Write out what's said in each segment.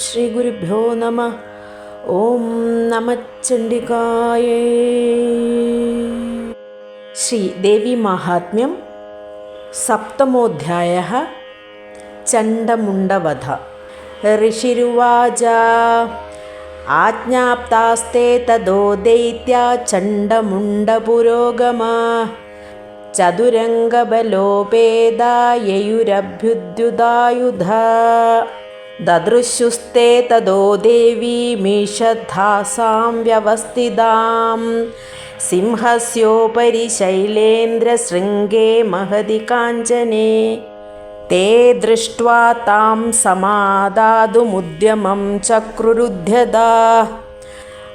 ശ്രീ ഗുരുഭ്യോ നമ. ഓം നമച്ചണ്ഡികായേ ശ്രീ ദേവി മാഹാത്മ്യം സപ്തമോധ്യായ ചണ്ഡമുണ്ടവധ ഋഷിരുവാച ആജ്ഞാപ്താസ്തേ തദോ ദൈത്യ ചണ്ഡമുണ്ടപുരോഗമാ ചതുരംഗബലോപേദായയുരഭ്യുദ്യുതായുധ ददृश्युस्ते तदो देवीमीषद्धासां व्यवस्थितां सिंहस्योपरि शैलेन्द्रशृङ्गे महति काञ्चने। ते दृष्ट्वा तां समादादुमुद्यमं चक्रुरुध्यदा।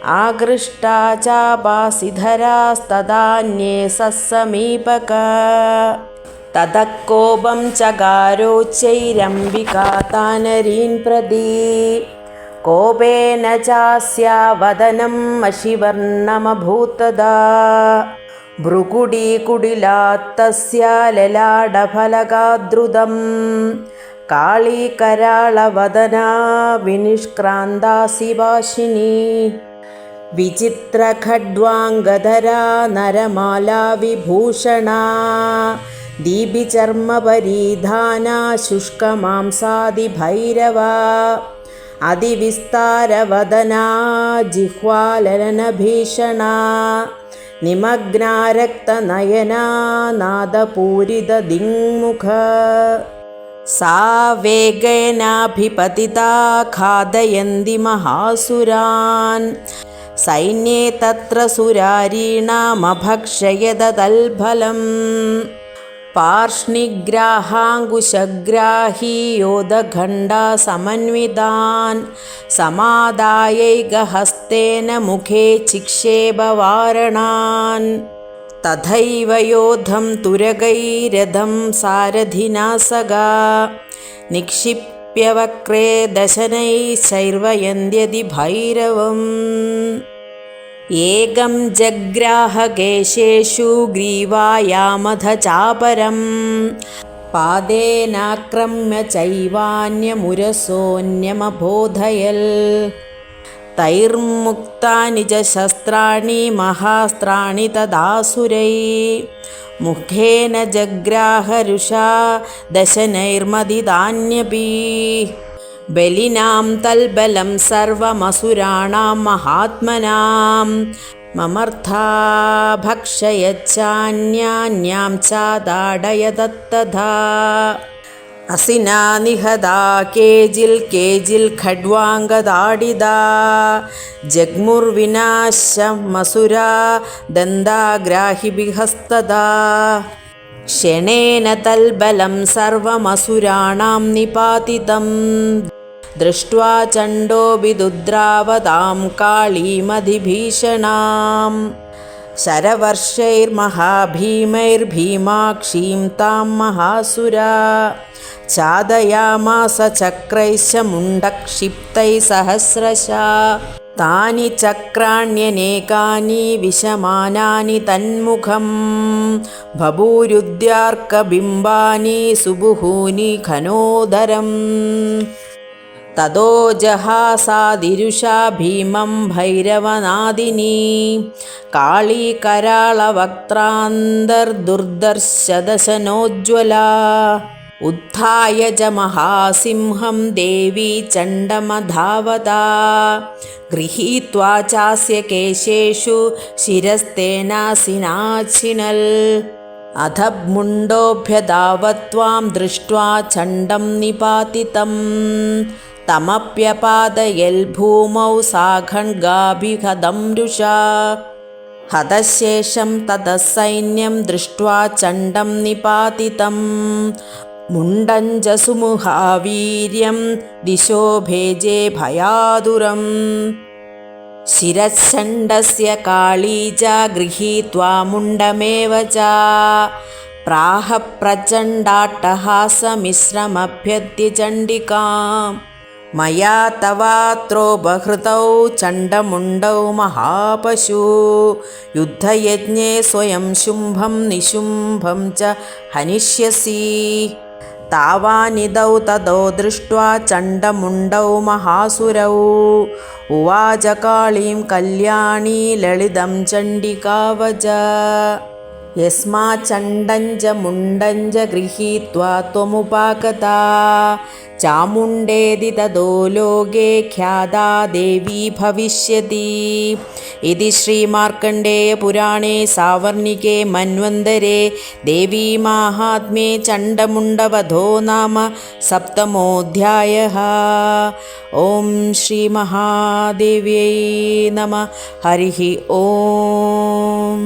आकृष्टा चापासिधरास्तदान्ये समीपक। कोपं चगारोच्चैरम्बिका तानरीन् प्रति कोपेन चास्या वदनम् अशिवर्णमभूतदा भ्रुकुडीकुडिलात्तस्य ललाडफलकाद्रुतं काळीकराळवदना विनिष्क्रान्तासि वाशिनी विचित्रखड्वाङ्गधरा नरमाला विभूषणा दीपिचर्मपरिधाना शुष्कमांसादिभैरवा अधिविस्तारवदना जिह्वालनभीषणा निमग्नारक्तनयना नादपूरितदिङ्मुख सा वेगेनाभिपतिता खादयन्ति महासुरान् सैन्ये तत्र सुरारीणामभक्षयद तल्फलम् पार्ष्णिग्राहाङ्कुशग्राही योधखण्डा समन्वितान् समादायैकहस्तेन मुखे चिक्षेपवारणान् तथैव योधं तुरगैरथं सारथिना सगा निक्षिप्यवक्रे दशनैश्चैर्वयन्त्यदि भैरवम् ഏകം ജഗ്രാഹകേശേഷു ഗ്രീവായാമധ ചാപരം. പാദേനാക്രമ്യ ചൈവാന്യമുരസോന്യമബോധയൽ. തൈർമുക്താനി ച ശസ്ത്രാണി മഹാസ്ത്രാണി തദാസുരൈ. മുഖേന ജഗ്രാഹരുഷാ ദശനൈർമതിദാന്യപീ ബലിനാം തൽബലം സർവമസുരാണാം മഹാത്മനാം. മമർത്ഥാ ഭക്ഷയച്ചാന്യാന്യാം ചാതാടയതത്തഥാ അസിനാ നിഹതാ കേജിൽ കേജിൽ ഖഡ്വാംഗതാടിതാ ജഗ്മുർവിനാശമസുരാ ദന്താഗ്രാഹിബിഹസ്തദാ. ക്ഷണേന തൽബലം സർവമസുരാണാം നിപാതിതം. दृष्ट्वा चण्डोऽपि दुद्रावतां काळीमधिभीषणां शरवर्षैर्महाभीमैर्भीमाक्षीं तां महासुरा। चादयामास चक्रैश्च मुण्डक्षिप्तैः सहस्रशा। तानि चक्राण्यनेकानि विशमानानि तन्मुखं बभूरुद्यार्कबिम्बानि सुबुहूनि घनोदरम् തതോ ജഹാസാതിരുഷാ ഭീമം ഭൈരവനാദിനി. കാളീ കരാളവക്ത്രാന്തർദുർദർശദശനോജ്വല ഉത്ഥായ ച മഹാസിംഹം ദേവി ചണ്ഡമധാവതാ. ഗൃഹീത്വാ ചാസ്യ കേശേഷു ശിരസ്തേനാസിനാച്ഛിനൽ അധമുണ്ടോഭ്യധാവത്വാം ദൃഷ്ട്വാ ചണ്ഡം നിപാതിതം. തമപ്യപാതയൽഭൂമൗ സാഖണ്ഗാഭിഹതം രുഷാ ഹതശേഷം തതഃ സൈന്യം ദൃഷ്ട്വാ ചണ്ഡം നിപാതിതം മുണ്ടഞ്ച സുമുഹാവീര്യം ദിശോ ഭേജേ ഭയാതുരം ശിരച്ഛണ്ഡസ്യ കാളീ ച ഗൃഹീത്വാ മുണ്ടമേവ ച പ്രാഹ പ്രചണ്ഡാട്ടഹാസമിശ്രമഭ്യത്യ मया तवात्रोपहृतौ चण्डमुण्डौ महापशु युद्धयज्ञे स्वयं शुम्भं निशुम्भं च हनिष्यसि तावानिदौ तदो दृष्ट्वा चण्डमुण्डौ महासुरौ उवाच काळीं कल्याणी ललितं चण्डिकावज യസ്മാചണ്ഡഞ്ച മുണ്ടഞ്ച ഗൃഹീത്വാ ത്വമുപാകതാ ചാമുണ്ടേതി തതോ ലോകേ ഖ്യാതാ ദേവീ ഭവിഷ്യതി. ഇതി ശ്രീമാർക്കണ്ഡേയപുരാണേ സാവർണികേ മന്വന്തരെ. ദേവീ മാഹാത്മ്യേ ചണ്ഡമുണ്ടവധോ നാമ സപ്തമോധ്യായ ഓം ശ്രീ മഹാദേവ്യൈ നമ. ഹരി ഓം.